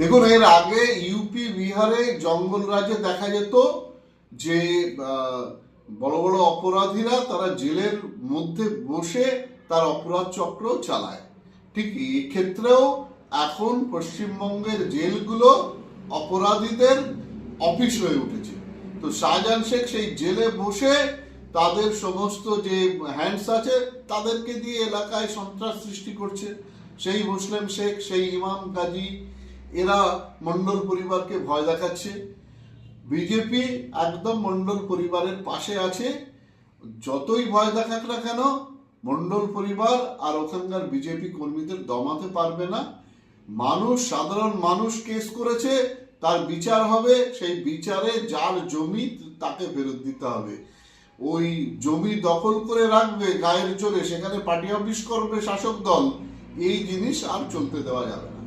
দেখুন, এর আগে ইউপি, বিহারে জঙ্গল রাজ্যে দেখা যেত যে বড় বড় অপরাধীরা তারা জেলের মধ্যে বসে তার অপরাধ চক্র চালায়। ঠিক এক্ষেত্রেও এখন পশ্চিমবঙ্গের জেলগুলো অপরাধীদের অফিস হয়ে উঠেছে। তো শাহজাহান শেখ সেই জেলে বসে তাদের সমস্ত যে হ্যান্ডস আছে, তাদেরকে দিয়ে এলাকায় সন্ত্রাস সৃষ্টি করছে। সেই মুসলিম শেখ, সেই ইমাম গাজী এরা মন্ডল পরিবারকে ভয় দেখাচ্ছে। বিজেপি একদম মন্ডল পরিবারের পাশে আছে। যতই ভয় দেখাক না কেন, মন্ডল পরিবার আর ওখানকার বিজেপি কর্মীদের দমাতে পারবে না। মানুষ, সাধারণ মানুষ কেস করেছে, তার বিচার হবে। সেই বিচারে যার জমি, তাকে ফেরত দিতে হবে। ওই জমি দখল করে রাখবে গায়ের জোরে, সেখানে পার্টি অফিস করবে শাসক দল, এই জিনিস আর চলতে দেওয়া যাবে না।